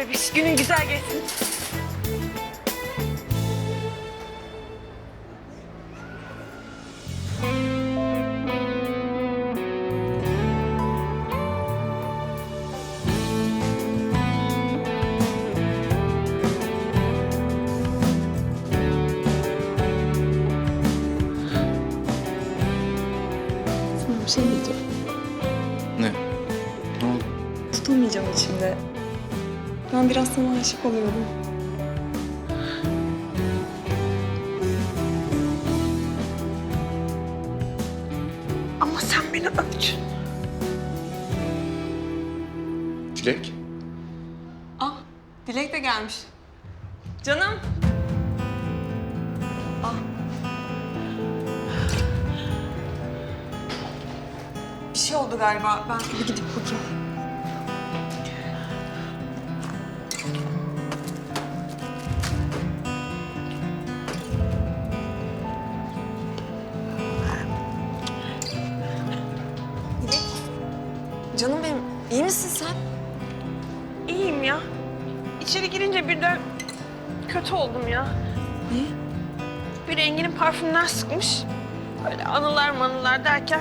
bebiş. Günün güzel geçsin. Sana bir şey diyeceğim. Ne? Ne oldu? Tutamayacağım içimde. Ben biraz sana aşık oluyorum. Ama sen beni öpt. Çilek? Ah, Dilek de gelmiş. Canım. Ah. Bir şey oldu galiba. Ben bir gidip bakayım. Canım benim, iyi misin sen? İyiyim ya. İçeri girince birden kötü oldum ya. Niye? Bir renginin parfümünden sıkmış. Böyle anılar manılar derken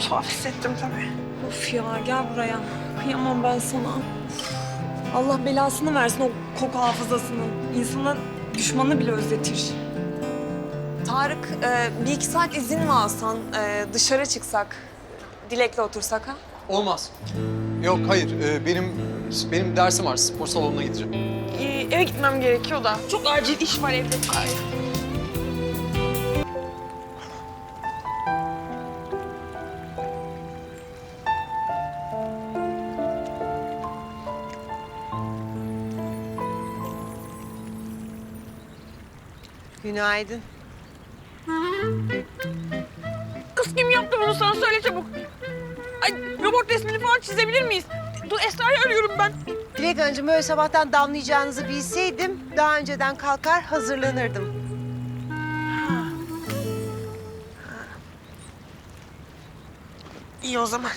tuhaf hissettim tabii. Of ya gel buraya. Kıyamam ben sana. Allah belasını versin o koku hafızasının. İnsanın düşmanını bile özletir. Tarık e, bir iki saat izin mi alsan e, dışarı çıksak? Dilek'le otursak ha? Olmaz. Yok hayır Ee, benim benim dersim var spor salonuna gideceğim. Ee, eve gitmem gerekiyor da. Çok acil iş var evde. Ay. Günaydın. Kız kim yaptı bunu sana söyle çabuk. Ay robot resmini falan çizebilir miyiz? Dur Esra'yı arıyorum ben. Dilek Hanımcığım böyle sabahtan damlayacağınızı bilseydim daha önceden kalkar hazırlanırdım. İyi o zaman.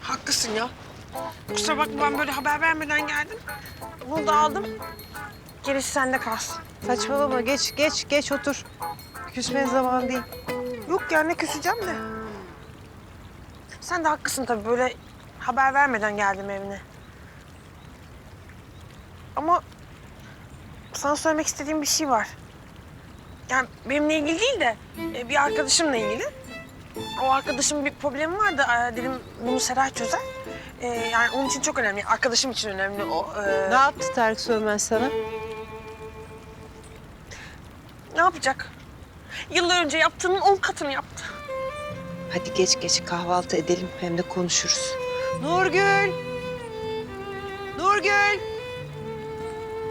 Haklısın ya. Kusura bakma ben böyle haber vermeden geldim. Bunu da aldım. Gerisi sende kalsın. Saçmalama geç geç geç otur. Küsmenin zamanı değil. Yok ya ne küseceğim de. Sen de haklısın tabii böyle haber vermeden geldim evine. Ama sana söylemek istediğim bir şey var. Yani benimle ilgili değil de e, bir arkadaşımla ilgili. O arkadaşımın bir problemi vardı. Aa, Dedim bunu Seray çözer. E, yani onun için çok önemli. Arkadaşım için önemli o. e, Ne yaptı Tarık Sönmez sana? ne yapacak? Yıllar önce yaptığının on katını yaptı. Hadi geç geç kahvaltı edelim hem de konuşuruz. Nurgül! Nurgül!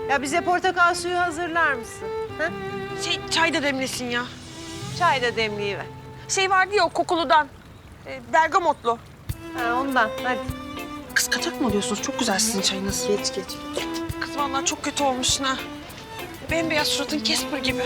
Ya bize portakal suyu hazırlar mısın? Ha? Şey çay da demlesin ya. Çay da demleyiver. Şey vardı ya o kokuludan. E, bergamotlu. Ha, ondan hadi. Kız kaçak mı alıyorsunuz? Çok güzel sizin çayınız. Geç geç. Kız vallahi çok kötü olmuşsun ha. Bembeyaz suratın Casper gibi.